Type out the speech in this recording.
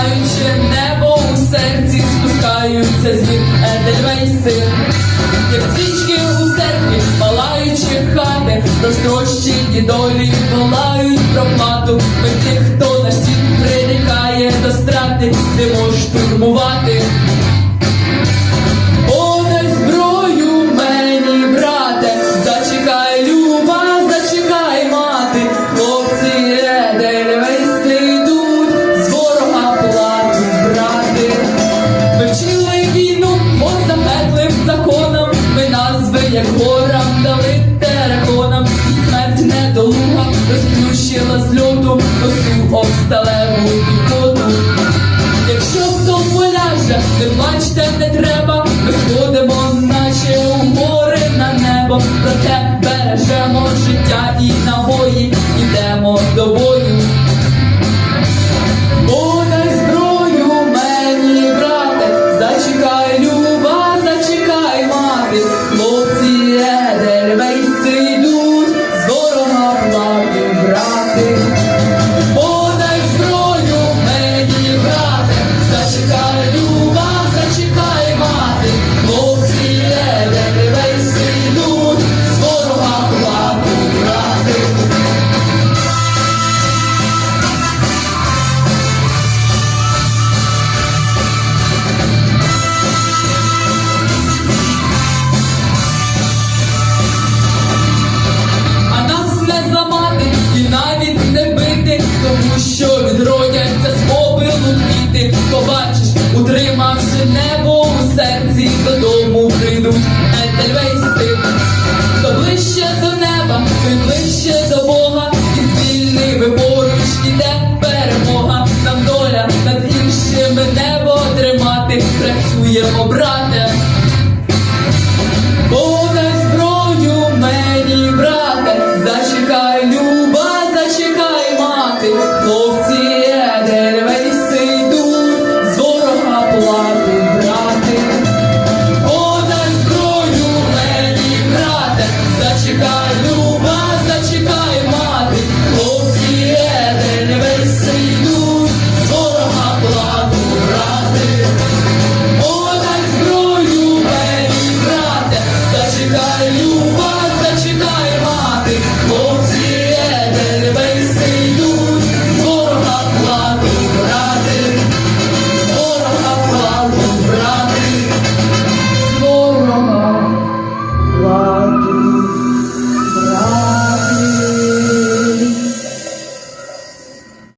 Палаюче небо у серці спускаються з них едельвейси, як свічки у церкві, палаючи хати, розтрощені долі. Розплющила з льоду косу обсталеву піхоту. Якщо хто поляже, не плачте, не треба, ми сходимо, наче у гори на небо, проте бережемо життя і набої, ідемо до бою. Утримавши небо у серці, додому прийдуть Ельвейси. Хто ближче до неба, ти ближче до Бога, і з вільними поруч іде перемога. Нам доля над іншими небо тримати, працюємо брат.